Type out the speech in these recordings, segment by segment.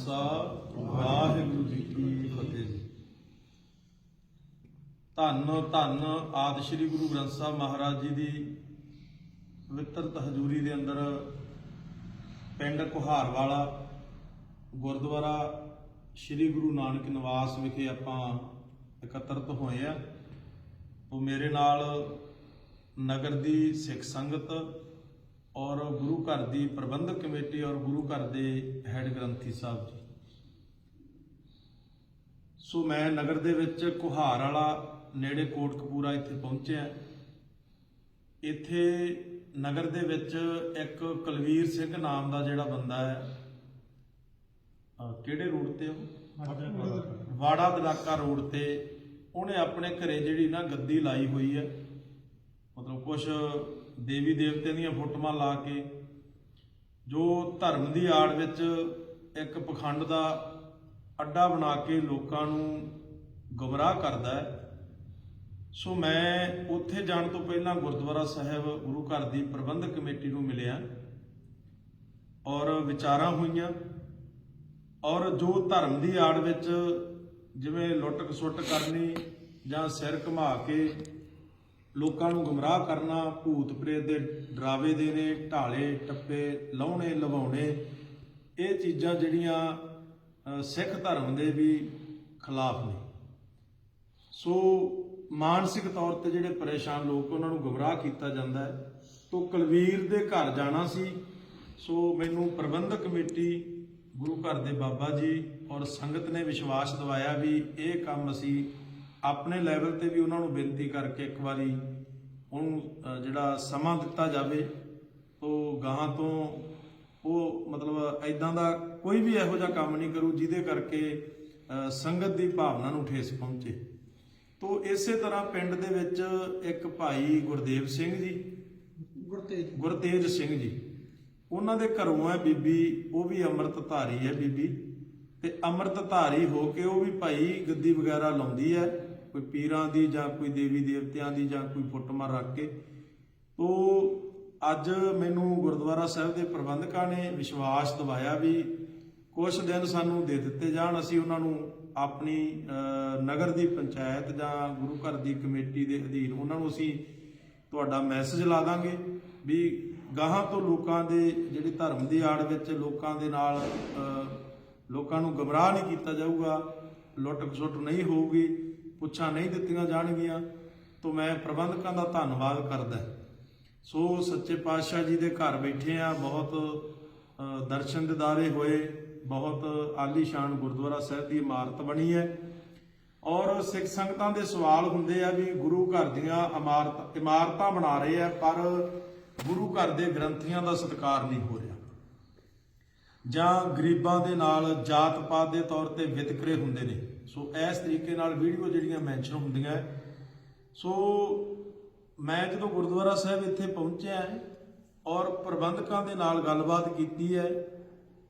ਖਾਲਸਾ, ਵਾਹਿਗੁਰੂ ਜੀ ਕੀ ਫਤਿਹ ਧੰਨ ਧੰਨ ਆਦਿ ਸ੍ਰੀ ਗੁਰੂ ਗ੍ਰੰਥ ਸਾਹਿਬ ਮਹਾਰਾਜ ਜੀ ਦੀ ਪਵਿੱਤਰ ਹਜ਼ੂਰੀ ਦੇ ਅੰਦਰ ਪਿੰਡ ਕੁਹਾਰ ਵਾਲਾ ਗੁਰਦੁਆਰਾ ਸ੍ਰੀ ਗੁਰੂ ਨਾਨਕ ਨਿਵਾਸ ਵਿਖੇ ਆਪਾਂ ਇਕੱਤਰਤ ਹੋਏ ਆ। ਉਹ ਮੇਰੇ ਨਾਲ ਨਗਰ ਦੀ ਸਿੱਖ ਸੰਗਤ ਔਰ ਗੁਰੂ ਘਰ ਦੀ ਪ੍ਰਬੰਧਕ ਕਮੇਟੀ ਔਰ ਗੁਰੂ ਘਰ ਦੇ ਹੈੱਡ ਗ੍ਰੰਥੀ ਸਾਹਿਬ ਜੀ। ਸੋ ਮੈਂ ਨਗਰ ਦੇ ਵਿੱਚ ਕੁਹਾਰ ਵਾਲਾ ਨੇੜੇ ਕੋਟਕਪੂਰਾ ਇੱਥੇ ਪਹੁੰਚਿਆ। ਇੱਥੇ ਨਗਰ ਦੇ ਵਿੱਚ ਇੱਕ ਕੁਲਵੀਰ ਸਿੰਘ ਨਾਮ ਦਾ ਜਿਹੜਾ ਬੰਦਾ ਹੈ ਕਿਹੜੇ ਰੋਡ ਤੇ ਉਹ? ਵਾੜਾ ਦਲਾਕਾ ਰੋਡ ਤੇ ਉਹਨੇ ਆਪਣੇ ਘਰੇ ਜਿਹੜੀ ਨਾ ਗੱਦੀ ਲਾਈ ਹੋਈ ਹੈ। ਮਤਲਬ ਕੁਝ ਦੇਵੀ ਦੇਵਤਿਆਂ ਦੀਆਂ ਫੋਟੋਆਂ ਲਾ ਕੇ, ਜੋ ਧਰਮ ਦੀ ਆੜ ਵਿੱਚ ਇੱਕ ਪਖੰਡ ਦਾ ਅੱਡਾ ਬਣਾ ਕੇ ਲੋਕਾਂ ਨੂੰ ਗਮਰਾਹ ਕਰਦਾ ਹੈ। ਸੋ ਮੈਂ ਉੱਥੇ ਜਾਣ ਤੋਂ ਪਹਿਲਾਂ ਗੁਰਦੁਆਰਾ ਸਾਹਿਬ ਗੁਰੂ ਘਰ ਦੀ ਪ੍ਰਬੰਧਕ ਕਮੇਟੀ ਨੂੰ ਮਿਲਿਆ ਔਰ ਵਿਚਾਰਾਂ ਹੋਈਆਂ ਔਰ ਜੋ ਧਰਮ ਦੀ ਆੜ ਵਿੱਚ ਜਿਵੇਂ ਲੁੱਟ ਖਸੁੱਟ ਕਰਨੀ ਜਾਂ ਸਿਰ ਘੁਮਾ ਕੇ ਲੋਕਾਂ ਨੂੰ ਗੁੰਮਰਾਹ ਕਰਨਾ, ਭੂਤ ਪ੍ਰੇਤ ਦੇ ਡਰਾਵੇ ਦੇਣੇ, ਢਾਲੇ, ਟੱਪੇ ਲਾਉਣੇ ਲਵਾਉਣੇ, ਇਹ ਚੀਜ਼ਾਂ ਜਿਹੜੀਆਂ ਸਿੱਖ ਧਰਮ ਦੇ ਵੀ ਖਿਲਾਫ ਨੇ। ਸੋ ਮਾਨਸਿਕ ਤੌਰ ਤੇ ਜਿਹੜੇ ਪਰੇਸ਼ਾਨ ਲੋਕ, ਉਹਨਾਂ ਨੂੰ ਗੁੰਮਰਾਹ ਕੀਤਾ ਜਾਂਦਾ ਹੈ। ਤੋਂ ਕੁਲਵੀਰ ਦੇ ਘਰ ਜਾਣਾ ਸੀ। ਸੋ ਮੈਨੂੰ ਪ੍ਰਬੰਧਕ ਕਮੇਟੀ, ਗੁਰੂ ਘਰ ਦੇ ਬਾਬਾ ਜੀ ਔਰ ਸੰਗਤ ਨੇ ਵਿਸ਼ਵਾਸ ਦਿਵਾਇਆ ਵੀ ਇਹ ਕੰਮ ਅਸੀਂ ਆਪਣੇ ਲੈਵਲ ਤੇ ਵੀ ਉਹਨਾਂ ਨੂੰ ਬੇਨਤੀ ਕਰਕੇ ਇੱਕ ਵਾਰੀ ਉਹਨੂੰ ਜਿਹੜਾ ਸਮਾਂ ਦਿੱਤਾ ਜਾਵੇ ਉਹ ਗਾਹਾਂ ਤੋਂ ਉਹ ਮਤਲਬ ਐਦਾਂ ਦਾ ਕੋਈ ਵੀ ਇਹੋ ਜਿਹਾ ਕੰਮ ਨਹੀਂ ਕਰੂ ਜਿਹਦੇ ਕਰਕੇ ਸੰਗਤ ਦੀ ਭਾਵਨਾ ਨੂੰ ਠੇਸ ਪਹੁੰਚੇ। ਤੋ ਇਸੇ ਤਰ੍ਹਾਂ ਪਿੰਡ ਦੇ ਵਿੱਚ ਇੱਕ ਭਾਈ ਗੁਰਦੇਵ ਸਿੰਘ ਜੀ ਗੁਰਤੇਜ। ਗੁਰਤੇਜ ਸਿੰਘ ਜੀ ਉਹਨਾਂ ਦੇ ਘਰੋਂ ਹੈ ਬੀਬੀ ਉਹ ਵੀ ਅੰਮ੍ਰਿਤ ਧਾਰੀ ਹੈ ਬੀਬੀ। ਤੇ ਅੰਮ੍ਰਿਤ ਧਾਰੀ ਹੋ ਕੇ ਉਹ ਵੀ ਭਾਈ ਗੱਦੀ ਵਗੈਰਾ ਲਾਉਂਦੀ ਹੈ। ਕੋਈ ਪੀਰਾਂ ਦੀ ਜਾਂ ਕੋਈ ਦੇਵੀ ਦੇਵਤਿਆਂ ਦੀ ਜਾਂ ਕੋਈ ਫੁੱਟਮਾਰ ਰੱਖ ਕੇ। ਤੋ ਅੱਜ ਮੈਨੂੰ ਗੁਰਦੁਆਰਾ ਸਾਹਿਬ ਦੇ ਪ੍ਰਬੰਧਕਾਂ ਨੇ ਵਿਸ਼ਵਾਸ ਦਿਵਾਇਆ ਵੀ ਕੁਝ ਦਿਨ ਸਾਨੂੰ ਦੇ ਦਿੱਤੇ ਜਾਣ। ਅਸੀਂ ਉਹਨਾਂ ਨੂੰ ਆਪਣੀ ਨਗਰ ਦੀ ਪੰਚਾਇਤ ਜਾਂ ਗੁਰੂ ਘਰ ਦੀ ਕਮੇਟੀ ਦੇ ਅਧੀਨ ਉਹਨਾਂ ਨੂੰ ਅਸੀਂ ਤੁਹਾਡਾ ਮੈਸੇਜ ਲਾ ਦਾਂਗੇ ਵੀ ਗਾਹਾਂ ਤੋਂ ਲੋਕਾਂ ਦੇ ਜਿਹੜੇ ਧਰਮ ਦੀ ਆੜ ਵਿੱਚ ਲੋਕਾਂ ਦੇ ਨਾਲ ਲੋਕਾਂ ਨੂੰ ਗਮਰਾਹ ਨਹੀਂ ਕੀਤਾ ਜਾਊਗਾ। ਲੁੱਟ ਖਸੁੱਟ ਨਹੀਂ ਹੋਊਗੀ। ਪੁੱਛਾਂ ਨਹੀਂ ਦਿੱਤੀਆਂ ਜਾਣਗੀਆਂ, ਤੋਂ ਮੈਂ ਪ੍ਰਬੰਧਕਾਂ ਦਾ ਧੰਨਵਾਦ ਕਰਦਾ ਸੋ ਸੱਚੇ ਪਾਤਸ਼ਾਹ ਜੀ ਦੇ ਘਰ ਬੈਠੇ ਆ ਬਹੁਤ ਦਰਸ਼ਨ ਦਿਦਾਰੇ ਹੋਏ, ਬਹੁਤ ਆਲੀਸ਼ਾਨ ਗੁਰਦੁਆਰਾ ਸਾਹਿਬ ਦੀ ਇਮਾਰਤ ਬਣੀ ਹੈ। ਔਰ ਸਿੱਖ ਸੰਗਤਾਂ ਦੇ ਸਵਾਲ ਹੁੰਦੇ ਆ ਵੀ ਗੁਰੂ ਘਰ ਦੀਆਂ ਇਮਾਰਤ, ਇਮਾਰਤਾਂ ਬਣਾ ਰਹੇ ਆ, ਪਰ ਗੁਰੂ ਘਰ ਦੇ ਗ੍ਰੰਥੀਆਂ ਦਾ ਸਤਿਕਾਰ ਨਹੀਂ ਹੋ ਰਿਹਾ। ਜਾਂ ਗਰੀਬਾਂ ਦੇ ਨਾਲ ਜਾਤ ਪਾਤ ਦੇ ਤੌਰ ਤੇ ਵਿਤਕਰੇ ਹੁੰਦੇ ਨੇ। ਸੋ ਇਸ ਤਰੀਕੇ ਨਾਲ ਵੀਡੀਓ ਜਿਹੜੀਆਂ ਮੈਂਸ਼ਨ ਹੁੰਦੀਆਂ ਹੈ। ਸੋ ਮੈਂ ਜਦੋਂ ਗੁਰਦੁਆਰਾ ਸਾਹਿਬ ਇੱਥੇ ਪਹੁੰਚਿਆ ਔਰ ਪ੍ਰਬੰਧਕਾਂ ਦੇ ਨਾਲ ਗੱਲਬਾਤ ਕੀਤੀ ਹੈ,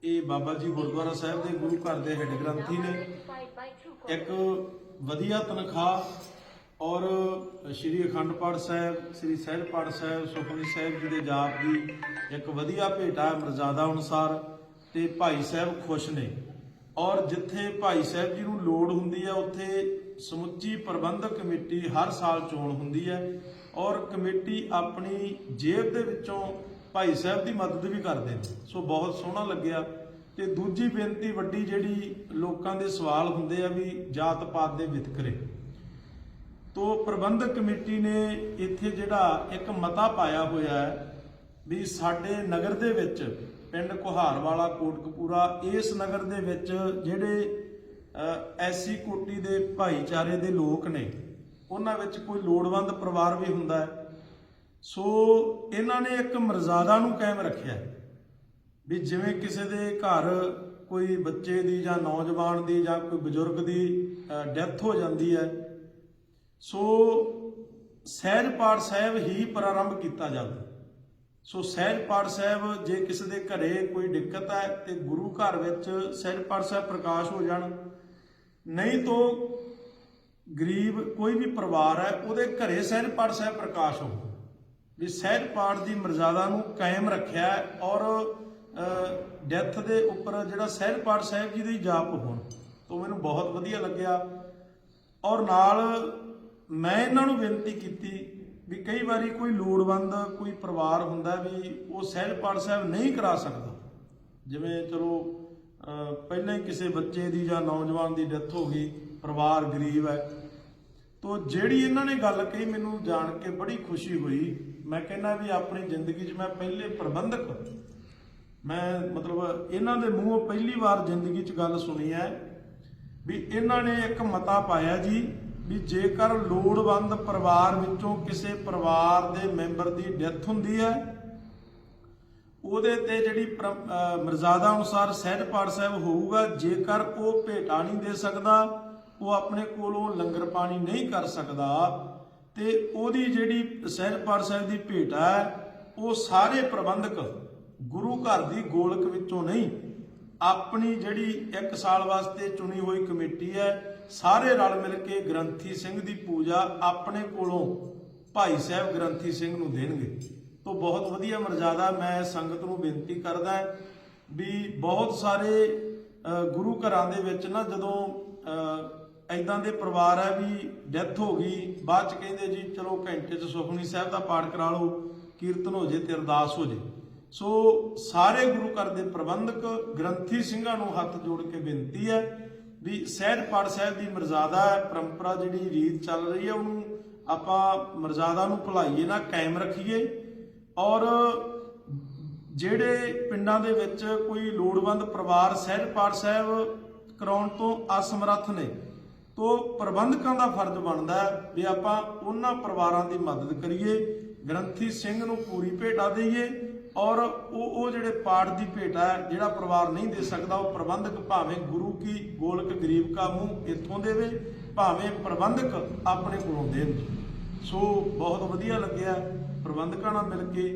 ਇਹ ਬਾਬਾ ਜੀ ਗੁਰਦੁਆਰਾ ਸਾਹਿਬ ਦੇ ਗੁਰੂ ਘਰ ਦੇ ਹੈੱਡ ਗ੍ਰੰਥੀ ਨੇ। ਇੱਕ ਵਧੀਆ ਤਨਖਾਹ ਔਰ ਸ੍ਰੀ ਅਖੰਡ ਪਾਠ ਸਾਹਿਬ, ਸ੍ਰੀ ਸਹਿਜ ਪਾਠ ਸਾਹਿਬ, ਸੁਖਮਨੀ ਸਾਹਿਬ ਜੀ ਦੇ ਜਾਪ ਦੀ ਇੱਕ ਵਧੀਆ ਭੇਟਾ ਮਰਜ਼ਾਦਾ ਅਨੁਸਾਰ। ਤੇ ਭਾਈ ਸਾਹਿਬ ਖੁਸ਼ ਨੇ। ਔਰ ਜਿੱਥੇ ਭਾਈ ਸਾਹਿਬ ਜੀ ਨੂੰ ਲੋੜ ਹੁੰਦੀ ਹੈ, ਉੱਥੇ ਸਮੁੱਚੀ ਪ੍ਰਬੰਧਕ ਕਮੇਟੀ ਹਰ ਸਾਲ ਚੋਣ ਹੁੰਦੀ ਹੈ। ਔਰ ਕਮੇਟੀ ਆਪਣੀ ਜੇਬ ਦੇ ਵਿੱਚੋਂ ਭਾਈ ਸਾਹਿਬ ਦੀ ਮਦਦ ਵੀ ਕਰਦੇ ਨੇ। ਸੋ ਬਹੁਤ ਸੋਹਣਾ ਲੱਗਿਆ। ਤੇ ਦੂਜੀ ਬੇਨਤੀ ਵੱਡੀ ਜਿਹੜੀ ਲੋਕਾਂ ਦੇ ਸਵਾਲ ਹੁੰਦੇ ਆ ਵੀ ਜਾਤ ਪਾਤ ਦੇ ਵਿਤਕਰੇ। ਤੋ ਪ੍ਰਬੰਧਕ ਕਮੇਟੀ ਨੇ ਇੱਥੇ ਜਿਹੜਾ ਇੱਕ ਮਤਾ ਪਾਇਆ ਹੋਇਆ ਹੈ ਵੀ ਸਾਡੇ ਨਗਰ ਦੇ ਵਿੱਚ ਪਿੰਡ ਕੁਹਾਰ ਵਾਲਾ ਕੋਟਕਪੂਰਾ, ਇਸ ਨਗਰ ਦੇ ਵਿੱਚ ਜਿਹੜੇ ਐਸੀ ਕੋਟੀ ਦੇ ਭਾਈਚਾਰੇ ਦੇ ਲੋਕ ਨੇ, ਉਹਨਾਂ ਵਿੱਚ ਕੋਈ ਲੋੜਵੰਦ ਪਰਿਵਾਰ ਵੀ ਹੁੰਦਾ ਹੈ। ਸੋ ਇਹਨਾਂ ਨੇ ਇੱਕ ਮਰਜ਼ਾਦਾ ਨੂੰ ਕਾਇਮ ਰੱਖਿਆ ਵੀ ਜਿਵੇਂ ਕਿਸੇ ਦੇ ਘਰ ਕੋਈ ਬੱਚੇ ਦੀ ਜਾਂ ਨੌਜਵਾਨ ਦੀ ਜਾਂ ਕੋਈ ਬਜ਼ੁਰਗ ਦੀ ਡੈਥ ਹੋ ਜਾਂਦੀ ਹੈ, ਸੋ ਸਹਿਜ ਪਾਠ ਸਾਹਿਬ ਹੀ ਪ੍ਰਾਰੰਭ ਕੀਤਾ ਜਾਂਦਾ ਸੋ ਸਹਿਜ ਪਾਠ ਸਾਹਿਬ, ਜੇ ਕਿਸੇ ਦੇ ਘਰੇ ਕੋਈ ਦਿੱਕਤ ਹੈ ਤੇ ਗੁਰੂ ਘਰ ਵਿੱਚ ਸਹਿਜ ਪਾਠ ਸਾਹਿਬ ਪ੍ਰਕਾਸ਼ ਹੋ ਜਾਣ। ਨਹੀਂ ਤੋਂ ਗਰੀਬ ਕੋਈ ਵੀ ਪਰਿਵਾਰ ਹੈ, ਉਹਦੇ ਘਰੇ ਸਹਿਜ ਪਾਠ ਸਾਹਿਬ ਪ੍ਰਕਾਸ਼ ਹੋ ਵੀ ਸਹਿਜ ਪਾਠ ਦੀ ਮਰਜ਼ਾਦਾ ਨੂੰ ਕਾਇਮ ਰੱਖਿਆ ਔਰ ਡੈਥ ਦੇ ਉੱਪਰ ਜਿਹੜਾ ਸਹਿਜ ਪਾਠ ਸਾਹਿਬ ਜੀ ਦੇ ਜਾਪ ਹੋਣ, ਤੋਂ ਮੈਨੂੰ ਬਹੁਤ ਵਧੀਆ ਲੱਗਿਆ। ਔਰ ਨਾਲ ਮੈਂ ਇਹਨਾਂ ਨੂੰ ਬੇਨਤੀ ਕੀਤੀ ਵੀ ਕਈ ਵਾਰੀ ਕੋਈ ਲੋੜਵੰਦ, ਕੋਈ ਪਰਿਵਾਰ ਹੁੰਦਾ ਵੀ ਉਹ ਸਹਿਜ ਪਾਠ ਸਾਹਿਬ ਨਹੀਂ ਕਰਾ ਸਕਦਾ। ਜਿਵੇਂ ਚਲੋ ਪਹਿਲਾਂ ਹੀ ਕਿਸੇ ਬੱਚੇ ਦੀ ਜਾਂ ਨੌਜਵਾਨ ਦੀ ਡੈਥ ਹੋ ਗਈ, ਪਰਿਵਾਰ ਗਰੀਬ ਹੈ। ਤੋ ਜਿਹੜੀ ਇਹਨਾਂ ਨੇ ਗੱਲ ਕਹੀ ਮੈਨੂੰ ਜਾਣ ਕੇ ਬੜੀ ਖੁਸ਼ੀ ਹੋਈ। ਮੈਂ ਕਹਿੰਦਾ ਵੀ ਆਪਣੀ ਜ਼ਿੰਦਗੀ 'ਚ ਮੈਂ ਪਹਿਲੇ ਪ੍ਰਬੰਧਕ ਮੈਂ ਮਤਲਬ ਇਹਨਾਂ ਦੇ ਮੂੰਹੋਂ ਪਹਿਲੀ ਵਾਰ ਜ਼ਿੰਦਗੀ 'ਚ ਗੱਲ ਸੁਣੀ ਹੈ ਵੀ ਇਹਨਾਂ ਨੇ ਇੱਕ ਮਤਾ ਪਾਇਆ ਜੀ ਵੀ ਜੇਕਰ ਲੋੜਵੰਦ ਪਰਿਵਾਰ ਵਿੱਚੋਂ ਕਿਸੇ ਪਰਿਵਾਰ ਦੇ ਮੈਂਬਰ ਦੀ ਡੈਥ ਹੁੰਦੀ ਹੈ, ਉਹਦੇ ਤੇ ਜਿਹੜੀ ਪਰ- ਮਰਜ਼ਾਦਾ ਅਨੁਸਾਰ ਸਹਿਜ ਪਾਠ ਸਾਹਿਬ ਹੋਊਗਾ, ਜੇਕਰ ਉਹ ਭੇਟਾ ਨਹੀਂ ਦੇ ਸਕਦਾ, ਉਹ ਆਪਣੇ ਕੋਲੋਂ ਲੰਗਰ ਪਾਣੀ ਨਹੀਂ ਕਰ ਸਕਦਾ, ਤੇ ਉਹਦੀ ਜਿਹੜੀ ਸਹਿਜ ਪਾਠ ਸਾਹਿਬ ਦੀ ਭੇਟ ਹੈ, ਉਹ ਸਾਰੇ ਪ੍ਰਬੰਧਕ ਗੁਰੂ ਘਰ ਦੀ ਗੋਲਕ ਵਿੱਚੋਂ ਨਹੀਂ, ਆਪਣੀ ਜਿਹੜੀ ਇੱਕ ਸਾਲ ਵਾਸਤੇ ਚੁਣੀ ਹੋਈ ਕਮੇਟੀ ਹੈ ਸਾਰੇ ਰਲ ਮਿਲ ਕੇ ਗ੍ਰੰਥੀ ਸਿੰਘ ਦੀ ਪੂਜਾ ਆਪਣੇ ਕੋਲੋਂ ਭਾਈ ਸਾਹਿਬ ਗ੍ਰੰਥੀ ਸਿੰਘ ਨੂੰ ਦੇਣਗੇ। ਤੋਂ ਬਹੁਤ ਵਧੀਆ ਮਰਜ਼ਾਦਾ ਮੈਂ ਸੰਗਤ ਨੂੰ ਬੇਨਤੀ ਕਰਦਾ ਵੀ ਬਹੁਤ ਸਾਰੇ ਗੁਰੂ ਘਰਾਂ ਦੇ ਵਿੱਚ ਨਾ ਜਦੋਂ ਐਦਾਂ ਦੇ ਪਰਿਵਾਰ ਹੈ ਵੀ ਡੈਥ ਹੋ ਗਈ, ਬਾਅਦ ਚ ਕਹਿੰਦੇ ਜੀ, ਚਲੋ ਘੰਟੇ ਚ ਸੁਖਮਨੀ ਸਾਹਿਬ ਦਾ ਪਾਠ ਕਰਾ ਲਓ, ਕੀਰਤਨ ਹੋ ਜੇ ਤੇ ਅਰਦਾਸ ਹੋ ਜੇ। ਸੋ ਸਾਰੇ ਗੁਰੂ ਘਰ ਦੇ ਪ੍ਰਬੰਧਕ ਗ੍ਰੰਥੀ ਸਿੰਘਾਂ ਨੂੰ ਹੱਥ ਜੋੜ ਕੇ ਬੇਨਤੀ ਹੈ ਵੀ ਸਹਿਜ ਪਾਠ ਸਾਹਿਬ ਦੀ ਮਰਜ਼ਾਦਾ ਪਰੰਪਰਾ ਜਿਹੜੀ ਰੀਤ ਚੱਲ ਰਹੀ ਹੈ, ਉਹਨੂੰ ਆਪਾਂ ਮਰਜ਼ਾਦਾ ਨੂੰ ਭੁਲਾਈਏ ਨਾ, ਕਾਇਮ ਰੱਖੀਏ। ਔਰ ਜਿਹੜੇ ਪਿੰਡਾਂ ਦੇ ਵਿੱਚ ਕੋਈ ਲੋੜਵੰਦ ਪਰਿਵਾਰ ਸਹਿਜ ਪਾਠ ਸਾਹਿਬ ਕਰਾਉਣ ਤੋਂ ਅਸਮਰੱਥ ਨੇ, ਤੋਂ ਪ੍ਰਬੰਧਕਾਂ ਦਾ ਫਰਜ਼ ਬਣਦਾ ਵੀ ਆਪਾਂ ਉਹਨਾਂ ਪਰਿਵਾਰਾਂ ਦੀ ਮਦਦ ਕਰੀਏ, ਗ੍ਰੰਥੀ ਸਿੰਘ ਨੂੰ ਪੂਰੀ ਭੇਟਾ ਦੇਈਏ ਔਰ ਉਹ ਉਹ ਜਿਹੜੇ ਪਾਠ ਦੀ ਭੇਟਾ ਹੈ ਜਿਹੜਾ ਪਰਿਵਾਰ ਨਹੀਂ ਦੇ ਸਕਦਾ ਉਹ ਪ੍ਰਬੰਧਕ ਭਾਵੇਂ ਗੁਰੂ ਕੀ ਗੋਲਕ ਗਰੀਬ ਕਾ ਮੂੰਹ ਇੱਥੋਂ ਦੇਵੇ ਭਾਵੇਂ ਪ੍ਰਬੰਧਕ ਆਪਣੇ ਕੋਲੋਂ ਦੇਣ ਸੋ ਬਹੁਤ ਵਧੀਆ ਲੱਗਿਆ ਪ੍ਰਬੰਧਕਾਂ ਨਾਲ ਮਿਲ ਕੇ।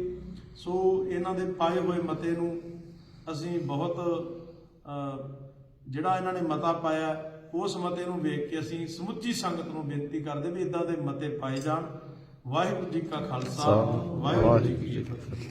ਸੋ ਇਹਨਾਂ ਦੇ ਪਾਏ ਹੋਏ ਮਤੇ ਨੂੰ ਅਸੀਂ ਬਹੁਤ ਜਿਹੜਾ ਇਹਨਾਂ ਨੇ ਮਤਾ ਪਾਇਆ ਉਸ ਮਤੇ ਨੂੰ ਵੇਖ ਕੇ ਅਸੀਂ ਸਮੁੱਚੀ ਸੰਗਤ ਨੂੰ ਬੇਨਤੀ ਕਰਦੇ ਵੀ ਇਦਾਂ ਦੇ ਮਤੇ ਪਾਏ ਜਾਣ। ਵਾਹਿਗੁਰੂ ਜੀ ਕਾ ਖਾਲਸਾ ਵਾਹਿਗੁਰੂ ਜੀ ਕੀ ਫਤਿਹ।